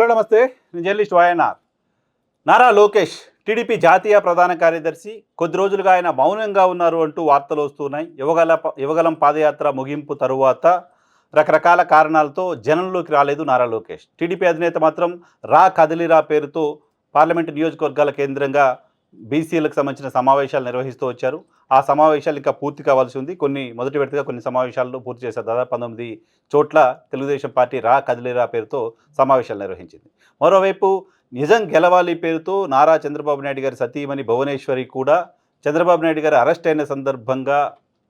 Hello నమస్తే. నేను journalist YNR Nara Lokesh TDP జాతీయ ప్రధాన కార్యదర్శి. కొద్ది రోజులుగా ఆయన మౌనంగా ఉన్నారు అంటూ వార్తలు వస్తున్నాయి యువగల యువగలం పాదయాత్ర ముగింపు తరువాత రకరకాల కారణాలతో జనంలోకి రాలేదు నారా లోకేష్. టీడీపీ అధినేత మాత్రం రా కదిలిరా పేరుతో పార్లమెంటు నియోజకవర్గాల కేంద్రంగా బీసీలకు సంబంధించిన సమావేశాలు నిర్వహిస్తూ వచ్చారు. ఆ సమావేశాలు ఇంకా పూర్తి కావాల్సి ఉంది. కొన్ని మొదటి విడతగా కొన్ని సమావేశాలను పూర్తి చేశారు. దాదాపు పంతొమ్మిది చోట్ల తెలుగుదేశం పార్టీ రా కదిలేరా పేరుతో సమావేశాలు నిర్వహించింది. మరోవైపు నిజం గెలవాలి పేరుతో నారా చంద్రబాబు నాయుడు గారి సతీమణి భువనేశ్వరి కూడా చంద్రబాబు నాయుడు గారు అరెస్ట్ అయిన సందర్భంగా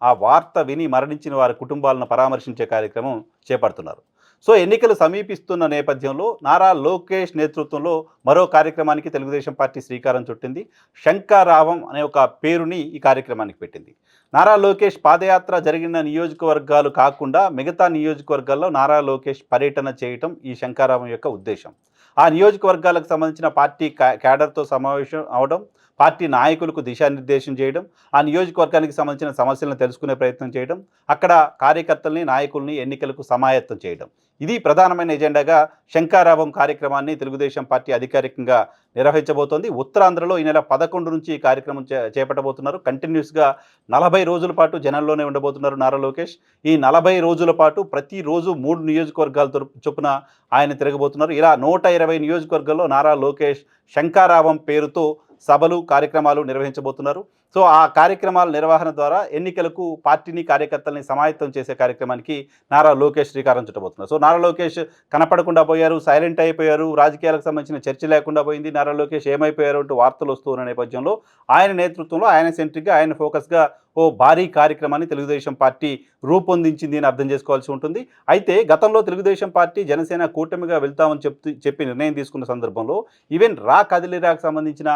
ఆ వార్త విని మరణించిన వారి కుటుంబాలను పరామర్శించే కార్యక్రమం చేపడుతున్నారు. సో ఎన్నికలు సమీపిస్తున్న నేపథ్యంలో నారా లోకేష్ నేతృత్వంలో మరో కార్యక్రమానికి తెలుగుదేశం పార్టీ శ్రీకారం చుట్టింది. శంకారావం అనే ఒక పేరుని ఈ కార్యక్రమానికి పెట్టింది. నారా లోకేష్ పాదయాత్ర జరిగిన నియోజకవర్గాలు కాకుండా మిగతా నియోజకవర్గాల్లో నారా లోకేష్ పర్యటన చేయటం ఈ శంకారావం యొక్క ఉద్దేశం. ఆ నియోజకవర్గాలకు సంబంధించిన పార్టీ క్యాడర్తో సమావేశం అవడం పార్టీ నాయకులకు దిశానిర్దేశం చేయడం ఆ నియోజకవర్గానికి సంబంధించిన సమస్యలను తెలుసుకునే ప్రయత్నం చేయడం అక్కడ కార్యకర్తల్ని నాయకుల్ని ఎన్నికలకు సమాయత్తం చేయడం. ఇది ప్రధానమైన ఎజెండాగా శంకారావం కార్యక్రమాన్ని తెలుగుదేశం పార్టీ అధికారికంగా నిర్వహించబోతోంది. ఉత్తరాంధ్రలో ఈ నెల పదకొండు నుంచి ఈ కార్యక్రమం చే చేపట్టబోతున్నారు. కంటిన్యూస్గా నలభై రోజుల పాటు జనంలోనే ఉండబోతున్నారు నారా లోకేష్. ఈ నలభై రోజుల పాటు ప్రతిరోజు మూడు నియోజకవర్గాల చొప్పున ఆయన తిరగబోతున్నారు. ఇలా నూట ఇరవై నియోజకవర్గాల్లో నారా లోకేష్ శంకారావం పేరుతో సభలు కార్యక్రమాలు నిర్వహించబోతున్నారు. సో ఆ కార్యక్రమాల నిర్వహణ ద్వారా ఎన్నికలకు పార్టీని కార్యకర్తల్ని సమాయత్తం చేసే కార్యక్రమానికి నారా లోకేష్ శ్రీకారం చుట్టబోతున్నారు. సో నారా లోకేష్ కనపడకుండా పోయారు సైలెంట్ అయిపోయారు రాజకీయాలకు సంబంధించిన చర్చ లేకుండా పోయింది. నారా లోకేష్ ఏమైపోయారు అంటూ వార్తలు వస్తున్న నేపథ్యంలో ఆయన నేతృత్వంలో ఆయన సెంట్రిక్గా ఆయన ఫోకస్గా ఓ భారీ కార్యక్రమాన్ని తెలుగుదేశం పార్టీ రూపొందించింది అని అర్థం చేసుకోవాల్సి ఉంటుంది. అయితే గతంలో తెలుగుదేశం పార్టీ జనసేన కూటమిగా వెళ్తామని చెప్తూ చెప్పి నిర్ణయం తీసుకున్న సందర్భంలో ఈవెన్ రా కదిలిరాకు సంబంధించిన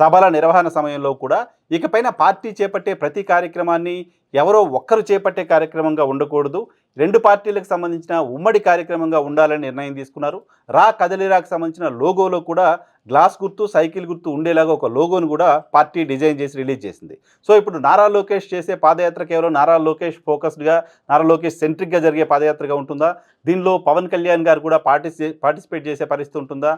సభల నిర్వహణ సమయంలో కూడా ఇకపైన పార్టీ చేపట్టే ప్రతి కార్యక్రమాన్ని ఎవరో ఒక్కరు చేపట్టే కార్యక్రమంగా ఉండకూడదు. రెండు పార్టీలకు సంబంధించిన ఉమ్మడి కార్యక్రమంగా ఉండాలని నిర్ణయం తీసుకున్నారు. రా కదలిరాకు సంబంధించిన లోగోలో కూడా గ్లాస్ గుర్తు సైకిల్ గుర్తు ఉండేలాగా ఒక లోగోను కూడా పార్టీ డిజైన్ చేసి రిలీజ్ చేసింది. సో ఇప్పుడు నారా లోకేష్ చేసే పాదయాత్ర కేవలం నారా లోకేష్ ఫోకస్డ్గా నారా లోకేష్ సెంట్రిక్గా జరిగే పాదయాత్రగా ఉంటుందా? దీనిలో పవన్ కళ్యాణ్ గారు కూడా పార్టిసి పార్టిసిపేట్ చేసే పరిస్థితి ఉంటుందా?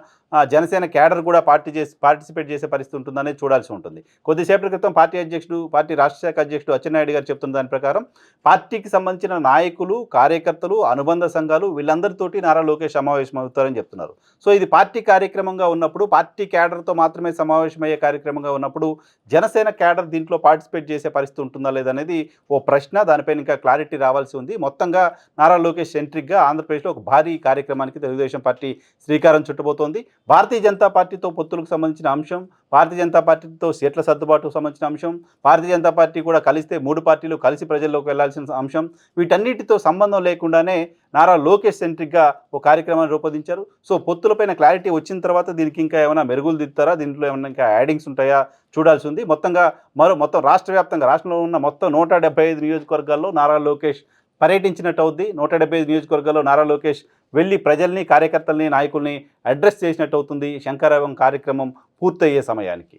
జనసేన క్యాడర్ కూడా పార్టీ చేసి పార్టిసిపేట్ చేసే పరిస్థితి ఉంటుందా అనేది చూడాల్సి ఉంటుంది. కొద్దిసేపటి క్రితం పార్టీ అధ్యక్షుడు పార్టీ రాష్ట్ర శాఖ అధ్యక్షుడు అచ్చెన్నాయుడు గారు చెప్తున్న దాని ప్రకారం పార్టీకి సంబంధించిన నాయకులు కార్యకర్తలు అనుబంధ సంఘాలు వీళ్ళందరితోటి నారా లోకేష్ సమావేశం అవుతారని చెప్తున్నారు. సో ఇది పార్టీ కార్యక్రమంగా ఉన్నప్పుడు పార్టీ క్యాడర్తో మాత్రమే సమావేశమయ్యే కార్యక్రమంగా ఉన్నప్పుడు జనసేన క్యాడర్ దీంట్లో పార్టిసిపేట్ చేసే పరిస్థితి ఉంటుందా లేదనేది ఓ ప్రశ్న. దానిపైన ఇంకా క్లారిటీ రావాల్సి ఉంది. మొత్తంగా నారా లోకేష్ సెంట్రిక్గా ఆంధ్రప్రదేశ్లో ఒక భారీ కార్యక్రమానికి తెలుగుదేశం పార్టీ శ్రీకారం చుట్టబోతోంది. భారతీయ జనతా పార్టీతో పొత్తులకు సంబంధించిన అంశం భారతీయ జనతా పార్టీతో సీట్ల సర్దుబాటుకు సంబంధించిన అంశం భారతీయ జనతా పార్టీ కూడా కలిస్తే మూడు పార్టీలు కలిసి ప్రజల్లోకి వెళ్ళాల్సిన అంశం. వీటన్నిటితో సంబంధం లేకుండానే నారా లోకేష్ సెంట్రిక్గా ఒక కార్యక్రమాన్ని రూపొందించారు. సో పొత్తులపైన క్లారిటీ వచ్చిన తర్వాత దీనికి ఇంకా ఏమైనా మెరుగులు దిద్దుతారా? దీంట్లో ఏమైనా ఇంకా యాడింగ్స్ ఉంటాయా? చూడాల్సి ఉంది. మొత్తంగా మరో మొత్తం రాష్ట్ర వ్యాప్తంగా రాష్ట్రంలో ఉన్న మొత్తం నూట డెబ్బై ఐదు నియోజకవర్గాల్లో నారా లోకేష్ పర్యటించినట్టు అవుద్ది. నూట డెబ్బై ఐదు నియోజకవర్గాల్లో నారా లోకేష్ వెళ్ళి ప్రజల్ని కార్యకర్తల్ని నాయకుల్ని అడ్రస్ చేసినట్టు అవుతుంది. శంకరావం కార్యక్రమం పూర్తయ్యే సమయానికి